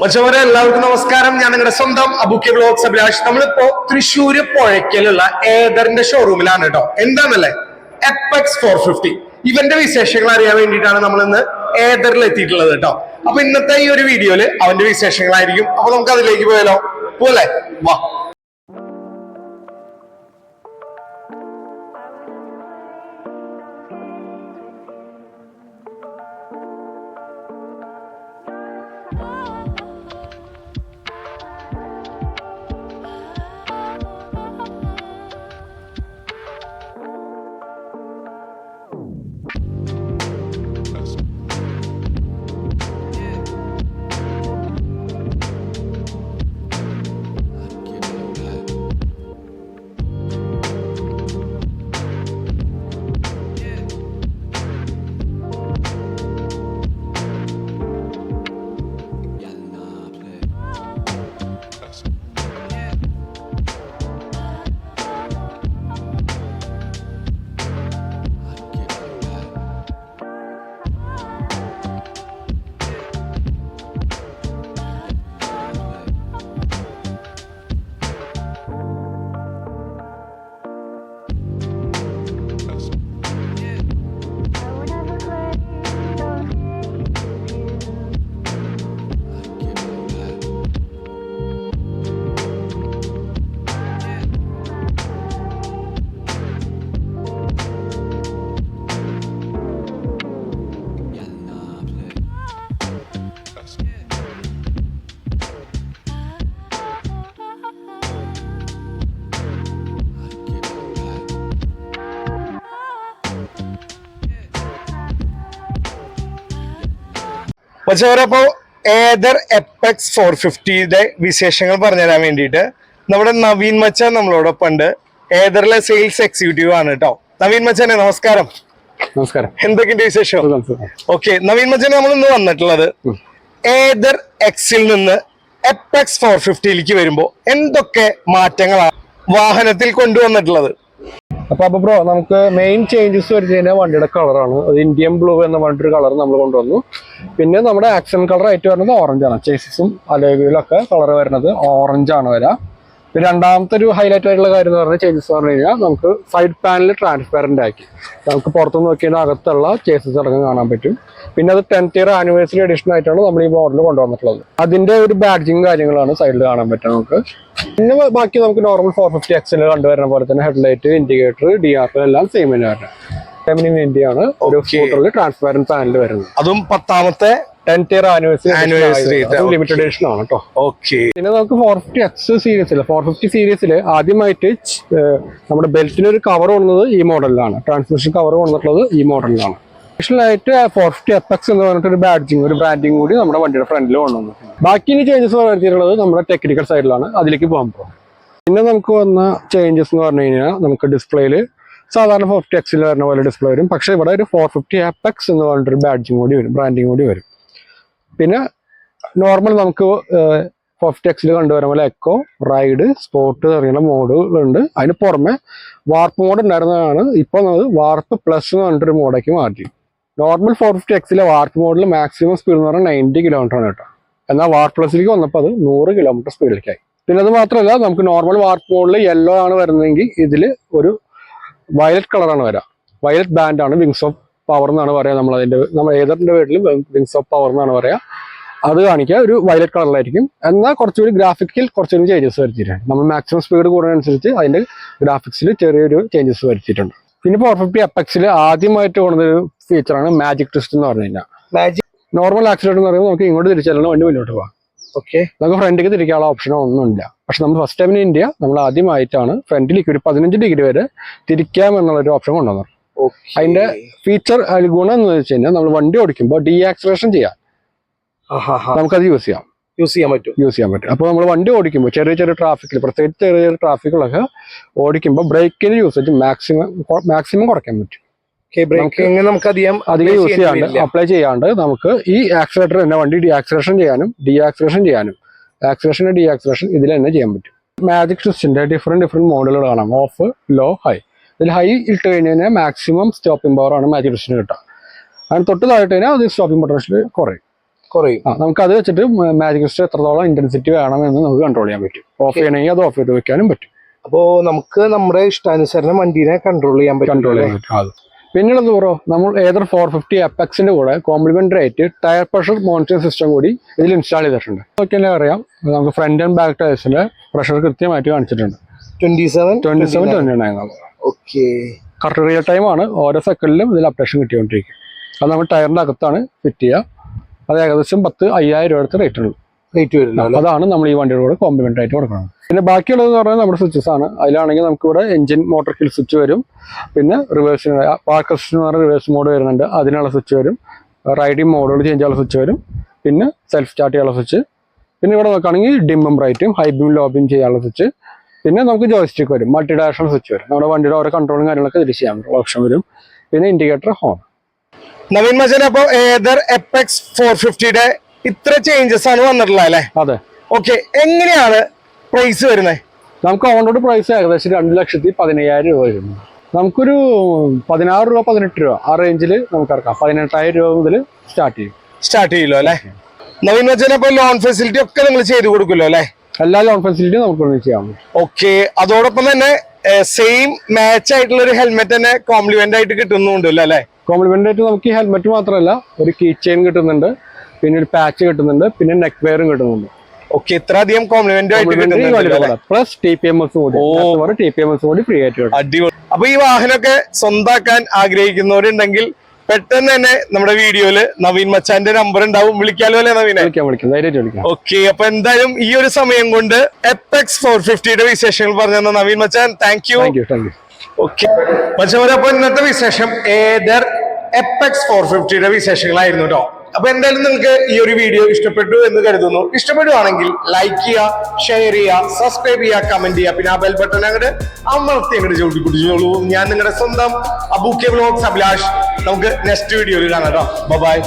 മച്ചവരെ എല്ലാവർക്കും നമസ്കാരം. ഞാൻ നിങ്ങളുടെ സ്വന്തം അബുക്കി ബ്ലോഗ്സ് അഭിലാഷ്. നമ്മളിപ്പോ തൃശ്ശൂര് പുഴയ്ക്കലുള്ള ഏതറിന്റെ ഷോറൂമിലാണ് കേട്ടോ. എന്താണല്ലേ എപ്പക്സ് ഫോർ ഫിഫ്റ്റി ഇവന്റെ വിശേഷങ്ങൾ അറിയാൻ വേണ്ടിയിട്ടാണ് നമ്മൾ ഇന്ന് ഏതറിൽ എത്തിയിട്ടുള്ളത് കേട്ടോ. അപ്പൊ ഇന്നത്തെ ഈ ഒരു വീഡിയോയിൽ അവന്റെ വിശേഷങ്ങളായിരിക്കും. അപ്പൊ നമുക്ക് അതിലേക്ക് പോയാലോ? പോലെ വാ. പക്ഷേ അപ്പോ ഏതർ എപ്പെക്സ് ഫോർ ഫിഫ്റ്റിയുടെ വിശേഷങ്ങൾ പറഞ്ഞുതരാൻ വേണ്ടിയിട്ട് നമ്മുടെ നവീൻ മച്ചാൻ നമ്മളോടൊപ്പം ഉണ്ട്. ഏതറിലെ സെയിൽസ് എക്സിക്യൂട്ടീവ് ആണ് കേട്ടോ. നവീൻ മച്ചനെ നമസ്കാരം. നമസ്കാരം. എന്തൊക്കെയുണ്ട് വിശേഷം. ഓക്കെ നവീൻ മച്ചാനെ നമ്മൾ ഇന്ന് വന്നിട്ടുള്ളത് ഏതർ എക്സിൽ നിന്ന് എപ്പെക്സ് ഫോർ ഫിഫ്റ്റിയിലേക്ക് വരുമ്പോൾ എന്തൊക്കെ മാറ്റങ്ങളാണ് വാഹനത്തിൽ കൊണ്ടുവന്നിട്ടുള്ളത്? അപ്പൊ അപ്പൊ ബ്രോ നമുക്ക് മെയിൻ ചേഞ്ചസ് വരുന്നതിന്റെ വണ്ടിയുടെ കളറാണ് അത് ഇന്ത്യൻ ബ്ലൂ എന്ന് പറഞ്ഞിട്ടൊരു കളർ നമ്മൾ കൊണ്ടുവന്നു. പിന്നെ നമ്മുടെ ആക്സൺ കളർ ആയിട്ട് വരുന്നത് ഓറഞ്ച് ആണ്. ചേസിസും അലോയിലൊക്കെ കളർ വരുന്നത് ഓറഞ്ച് ആണ് വരിക പിന്നെ രണ്ടാമത്തെ ഒരു ഹൈലൈറ്റ് ആയിട്ടുള്ള കാര്യം എന്ന് പറഞ്ഞാൽ ചേസസ് പറഞ്ഞു കഴിഞ്ഞാൽ നമുക്ക് സൈഡ് പാനൽ ട്രാൻസ്പെറന്റ് ആക്കി. നമുക്ക് പുറത്തുനിന്ന് നോക്കിയാൽ അകത്തുള്ള ചേസസ് അടക്കം കാണാൻ പറ്റും. പിന്നെ അത് ടെൻത്ത് ഇയർ ആനിവേഴ്സറി എഡിഷൻ ആയിട്ടാണ് നമ്മൾ ഈ മോഡൽ കൊണ്ടുവന്നിട്ടുള്ളത്. അതിന്റെ ഒരു ബാഡ്ജിങ് കാര്യങ്ങളാണ് സൈഡിൽ കാണാൻ പറ്റുക നമുക്ക്. പിന്നെ ബാക്കി നമുക്ക് നോർമൽ ഫോർ ഫിഫ്റ്റി എക്സിൽ കണ്ടുവരുന്ന പോലെ തന്നെ ഹെഡ്ലൈറ്റ് ഇൻഡിക്കേറ്റർ ഡി ആർ എല്ലാം സെയിം തന്നെ വരുന്നത് ഇന്ത്യയാണ് ഒരു. സ്കൂട്ടറിൽ ട്രാൻസ്പാരന്റ് പാനൽ വരുന്നത്. അതും പത്താമത്തെ tenth year anniversary. Limited edition ആണ് കേട്ടോ ഓക്കെ പിന്നെ നമുക്ക് ഫോർ ഫിഫ്റ്റി എക്സ് സീരീസിൽ ഫോർ ഫിഫ്റ്റി സീരീസിൽ ആദ്യമായിട്ട് നമ്മുടെ ബെൽറ്റിന് ഒരു കവർ വന്നത് ഈ മോഡലിലാണ് ട്രാൻസ്മിഷൻ കവർ വന്നിട്ടുള്ളത് ഈ മോഡലിലാണ് ആയിട്ട് ഫോർ ഫിഫ്റ്റി എക്സ് എന്ന് പറഞ്ഞിട്ട് ഒരു ബാഡ്ജിങ് ഒരു ബ്രാൻഡിങ് കൂടി നമ്മുടെ വണ്ടിയുടെ ഫ്രണ്ടിൽ വന്നു ബാക്കി ഇനി ചേഞ്ചസ് വരുത്തിയിട്ടുള്ളത് നമ്മുടെ ടെക്നിക്കൽ സൈഡിലാണ് അതിലേക്ക് പോകാൻ പോകും പിന്നെ നമുക്ക് വന്ന ചേഞ്ചസ് എന്ന് പറഞ്ഞു കഴിഞ്ഞാൽ നമുക്ക് ഡിസ്പ്ലേയിൽ സാധാരണ ഫോർ ഫിഫ്റ്റി എക്സിൽ വരുന്ന പോലെ ഡിസ്പ്ലേ വരും. പക്ഷെ ഇവിടെ ഒരു ഫോർ ഫിഫ്റ്റി എക്സ് എന്ന് പറഞ്ഞിട്ടൊരു ബാഡ്ജിങ് കൂടി വരും ബ്രാൻഡിങ് കൂടി വരും. പിന്നെ നോർമൽ നമുക്ക് ഫോർ ഫിഫ്റ്റി എക്സിൽ കണ്ടുവരുന്ന പോലെ എക്കോ റൈഡ് സ്പോർട്ട് തുടങ്ങിയ മോഡുകളുണ്ട് അതിന് പുറമെ വാർപ്പ് മോഡ് ഉണ്ടായിരുന്നതാണ്. ഇപ്പോൾ നമ്മൾ വാർപ്പ് പ്ലസ് എന്ന് പറഞ്ഞിട്ടൊരു മോഡേക്ക് മാറ്റി. നോർമൽ ഫോർ ഫിഫ്റ്റി എക്സിലെ വാർപ്പ് മോഡിൽ മാക്സിമം സ്പീഡ് എന്ന് പറഞ്ഞാൽ നയന്റി കിലോമീറ്റർ ആണ് കേട്ടോ. എന്നാൽ വാർപ്പ് പ്ലസിലേക്ക് വന്നപ്പോൾ അത് നൂറ് കിലോമീറ്റർ സ്പീഡിലേക്കായി പിന്നെ അത് മാത്രമല്ല നമുക്ക് നോർമൽ വാർപ്പ് മോഡിൽ യെല്ലോ ആണ് വരുന്നതെങ്കിൽ ഇതിൽ ഒരു വയലറ്റ് കളറാണ് വരാം. വയലറ്റ് ബാൻഡ് ആണ് വിങ്സ് ഓഫ് പവർ എന്നാണ് പറയുക നമ്മൾ അതിന്റെ നമ്മൾ ഏതറിന്റെ വീട്ടിലും വിങ്സ് ഓഫ് പവർ എന്നാണ് പറയുക അത് കാണിക്കുക ഒരു വയലറ്റ് കളറിലായിരിക്കും എന്നാൽ കുറച്ചുകൂടി ഗ്രാഫിക്കിൽ കുറച്ചുകൂടി ചേഞ്ചസ് വരുത്തിയിട്ടുണ്ട്. നമ്മൾ മാക്സിമം സ്പീഡ് കൂടുന്നതനുസരിച്ച് അതിന്റെ ഗ്രാഫിക്സിൽ ചെറിയൊരു ചേഞ്ചസ് വരുത്തിയിട്ടുണ്ട്. പിന്നെ ഫോർ ഫിഫ്റ്റി എപ്പക്സിൽ ആദ്യമായിട്ട് കൊണ്ടൊരു ഫീച്ചറാണ് മാജിക് ട്വിസ്റ്റ് എന്ന് പറഞ്ഞു കഴിഞ്ഞാൽ മാജിക് നോർമൽ ആക്സിഡന്റ് എന്ന് പറയുമ്പോൾ നമുക്ക് ഇങ്ങോട്ട് തിരിച്ചാലും വണ്ടി മുന്നോട്ട് പോകാം ഓക്കെ നമുക്ക് ഫ്രണ്ടിലേക്ക് തിരിക്കാനുള്ള ഓപ്ഷനോ ഒന്നുമില്ല പക്ഷെ നമ്മൾ ഫസ്റ്റ് ടൈം ഇന്ത്യ നമ്മൾ ആദ്യമായിട്ടാണ് ഫ്രണ്ടിലേക്ക് ഒരു പതിനഞ്ച് ഡിഗ്രി വരെ തിരിക്കാം എന്നുള്ളൊരു ഓപ്ഷൻ കൊണ്ടുവന്നത്. അതിന്റെ ഫീച്ചർ ഗുണം എന്ന് വെച്ച് കഴിഞ്ഞാൽ നമ്മൾ വണ്ടി ഓടിക്കുമ്പോൾ ഡീ ആക്സിലേഷൻ ചെയ്യാം നമുക്കത് യൂസ് ചെയ്യാം. യൂസ് ചെയ്യാൻ പറ്റും. യൂസ് ചെയ്യാൻ പറ്റും. അപ്പോൾ നമ്മൾ വണ്ടി ഓടിക്കുമ്പോൾ ചെറിയ ചെറിയ ട്രാഫിക്കിൽ പ്രത്യേകിച്ച് ചെറിയ ചെറിയ ട്രാഫിക്കുകളൊക്കെ ഓടിക്കുമ്പോൾ ബ്രേക്കിന് യൂസേജ് മാക്സിമം മാക്സിമം കുറയ്ക്കാൻ പറ്റും. ബ്രേക്കിംഗ് നമുക്ക് അധികം അധികം യൂസ് ചെയ്യേണ്ടി അപ്ലൈ ചെയ്യാണ്ട് നമുക്ക് ഈ ആക്സിലേറ്റർ തന്നെ വണ്ടി ഡി ആക്സിലേഷൻ ചെയ്യാനും ഡി ആക്സിലേഷൻ ചെയ്യാനും ആക്സിലേഷൻ ഡി ആക്സിലേഷൻ ഇതിൽ തന്നെ ചെയ്യാൻ പറ്റും. മാജിക് ട്വിസ്റ്റിന്റെ ഡിഫറെന്റ് ഡിഫറെന്റ് മോഡലുകൾ കാണാം. ഓഫ് ലോ ഹൈ ഇതിൽ ഹൈ ഇട്ട് കഴിഞ്ഞ് കഴിഞ്ഞാൽ മാക്സിമം സ്റ്റോപ്പിംഗ് പവർ ആണ് മാജിക് സ്വിച്ചിന് കിട്ടുക. അതിന് തൊട്ട് താഴെ കഴിഞ്ഞാൽ അത് സ്റ്റോപ്പിംഗ് പൊട്ടൻഷ്യൽ കുറയും. കുറയും. നമുക്ക് അത് വെച്ചിട്ട് മാജിക് ക്രിസ്റ്റൽ എത്രത്തോളം ഇന്റൻസിറ്റി വേണമെന്ന് നമുക്ക് കൺട്രോൾ ചെയ്യാൻ പറ്റും. ഓഫ് ചെയ്യണമെങ്കിൽ അത് ഓഫ് ചെയ്ത് വെക്കാനും പറ്റും. അപ്പോ നമുക്ക് നമ്മുടെ ഇഷ്ടാനുസരണം വണ്ടീനെ കൺട്രോൾ ചെയ്യാൻ പറ്റും കൺട്രോൾ ചെയ്യാൻ പറ്റും. അത്. പിന്നീട് ബ്രോ നമ്മൾ ഏതർ ഫോർ ഫിഫ്റ്റി എപ്പക്സിന്റെ കൂടെ കോംപ്ലിമെന്ററി ആയിട്ട് ടയർ പ്രഷർ മോണിറ്ററിംഗ് സിസ്റ്റം കൂടി ഇതിൽ ഇൻസ്റ്റാൾ ചെയ്തിട്ടുണ്ട്. നോക്കിയാലേ അറിയാം. നമുക്ക് ഫ്രണ്ട് ആൻഡ് ബാക്ക് ടയർസിന്റെ പ്രഷർ കൃത്യമായിട്ട് കാണിച്ചിട്ടുണ്ട്. Twenty seven twenty seven twenty nine okay correct real time ആണ്. ഓരോ സെക്കൻഡിലും ഇതിൽ അപ്ഡേഷൻ കിട്ടിക്കൊണ്ടിരിക്കും. അത് നമ്മൾ ടയറിന്റെ അകത്താണ് ഫിറ്റ് ചെയ്യുക. അത് ഏകദേശം പത്ത് അയ്യായിരം രൂപ അടുത്ത് റേറ്റ് ഉള്ളൂ. റേറ്റ് വരുന്നത് അതാണ് നമ്മൾ ഈ വണ്ടിയുടെ കൂടെ കോംപ്ലിമെന്റ് ആയിട്ട് കൊടുക്കുന്നത്. പിന്നെ ബാക്കിയുള്ളത് എന്ന് പറഞ്ഞാൽ നമ്മുടെ സ്വിച്ചസ് ആണ്. അതിലാണെങ്കിൽ നമുക്ക് ഇവിടെ എഞ്ചിൻ മോട്ടർ കിൽ സ്വിച്ച് വരും. പിന്നെ റിവേഴ്സ് പാർക്ക് എന്ന് പറഞ്ഞാൽ റിവേഴ്സ് മോഡ് വരുന്നുണ്ട്. അതിനുള്ള സ്വിച്ച് വരും. റൈഡിംഗ് മോഡുകൾ ചേഞ്ച് ചെയ്യാനുള്ള സ്വിച്ച് വരും. പിന്നെ സെൽഫ് സ്റ്റാർട്ട് ചെയ്യാനുള്ള സ്വിച്ച് പിന്നെ ഇവിടെ നോക്കുകയാണെങ്കിൽ ഡിമ്മും ബ്രൈറ്റും ഹൈ ബീം ലോ ബീം ചെയ്യാനുള്ള സ്വിച്ച് പിന്നെ നമുക്ക് ജോയിസ്റ്റിക്ക് വരും. മൾട്ടി ഡയറക്ഷണൽ സ്വിച്ച് വരും. നമ്മുടെ വണ്ടിയുടെ ഓരോ കൺട്രോളും കാര്യങ്ങളൊക്കെ ഇതിൽ ചെയ്യാൻ ഓപ്ഷൻ വരും. പിന്നെ ഇൻഡിക്കേറ്റർ ഹോൺ നവീൻ മച്ചൻ അപ്പൊ ഏതർ എപ്പെക്സ് ഫോർ ഫിഫ്റ്റിയുടെ ഇത്ര ചേഞ്ചസ് ആണ് വന്നിട്ടുള്ളത് അല്ലെ? അതെ. ഓക്കെ എങ്ങനെയാണ് പ്രൈസ് വരുന്നത്? നമുക്ക് ഓൺ പ്രൈസ് ഏകദേശം രണ്ട് ലക്ഷത്തി പതിനയ്യായിരം രൂപ വരുന്നു. നമുക്കൊരു പതിനാറ് രൂപ പതിനെട്ട് രൂപ ആ റേഞ്ചിൽ നമുക്ക് ഇറക്കാം. പതിനെട്ടായിരം രൂപ മുതൽ സ്റ്റാർട്ട് ചെയ്യും. സ്റ്റാർട്ട് ചെയ്യല്ലോ അല്ലേ? നവീൻ മച്ചൻ അപ്പൊ ലോൺ ഫെസിലിറ്റി ഒക്കെ നിങ്ങൾ ചെയ്ത് കൊടുക്കുമല്ലോ അല്ലേ? എല്ലാ ലോൺ ഫെസിലിറ്റിയും നമുക്ക് ചെയ്യാം ഓക്കെ അതോടൊപ്പം തന്നെ സെയിം മാച്ച് ആയിട്ടുള്ള ഒരു ഹെൽമെറ്റ് തന്നെ കോംപ്ലിമെന്റ് ആയിട്ട് കിട്ടുന്നുണ്ടല്ലോ അല്ലേ കോംപ്ലിമെന്റ് ആയിട്ട് നമുക്ക് ഹെൽമെറ്റ് മാത്രമല്ല ഒരു കീ ചെയിൻ കിട്ടുന്നുണ്ട് പിന്നെ ഒരു പാച്ച് കിട്ടുന്നുണ്ട് പിന്നെ നെക്ക് വെയറും കിട്ടുന്നുണ്ട്. ഓക്കെ ഇത്രയധികം കോംപ്ലിമെന്റ് ആയിട്ട് plus T P M S കൂടി. ടി പി എം എസ് കൂടി ഫ്രീ ആയിട്ട് അടിപൊളി. അപ്പൊ ഈ വാഹനമൊക്കെ സ്വന്താക്കാൻ ആഗ്രഹിക്കുന്നവരുണ്ടെങ്കിൽ പെട്ടെന്ന് തന്നെ നമ്മുടെ വീഡിയോയിൽ നവീൻ മച്ചാന്റെ നമ്പർ ഉണ്ടാവും. വിളിക്കാലോ അല്ലെ നവീനെ? വിളിക്കാം ഓക്കെ അപ്പൊ എന്തായാലും ഈ ഒരു സമയം കൊണ്ട് എപ്പെക്സ് ഫോർ ഫിഫ്റ്റിയുടെ വിശേഷങ്ങൾ പറഞ്ഞു തന്ന നവീൻ മച്ചാൻ താങ്ക് യു ഓക്കെ മച്ചവരെ അപ്പൊ ഇന്നത്തെ വിശേഷം ഏതർ എപ്പെക്സ് ഫോർ ഫിഫ്റ്റിയുടെ വിശേഷങ്ങളായിരുന്നു കേട്ടോ അപ്പൊ എന്തായാലും നിങ്ങൾക്ക് ഈ ഒരു വീഡിയോ ഇഷ്ടപ്പെട്ടു എന്ന് കരുതുന്നു. ഇഷ്ടപ്പെടുവാണെങ്കിൽ ലൈക്ക് ചെയ്യുക ഷെയർ ചെയ്യുക സബ്സ്ക്രൈബ് ചെയ്യുക കമന്റ് ചെയ്യുക. പിന്നെ ആ ബെൽ ബട്ടൺ അങ്ങോട്ട് അമർത്തി അങ്ങോട്ട് ചവിട്ടി പിടിച്ചോളൂ ഞാൻ നിങ്ങളുടെ സ്വന്തം അബൂക്കെ വ്ലോഗ്സ് അഭിലാഷ്. നമുക്ക് നെക്സ്റ്റ് വീഡിയോയിൽ കാണാം കേട്ടോ ബൈ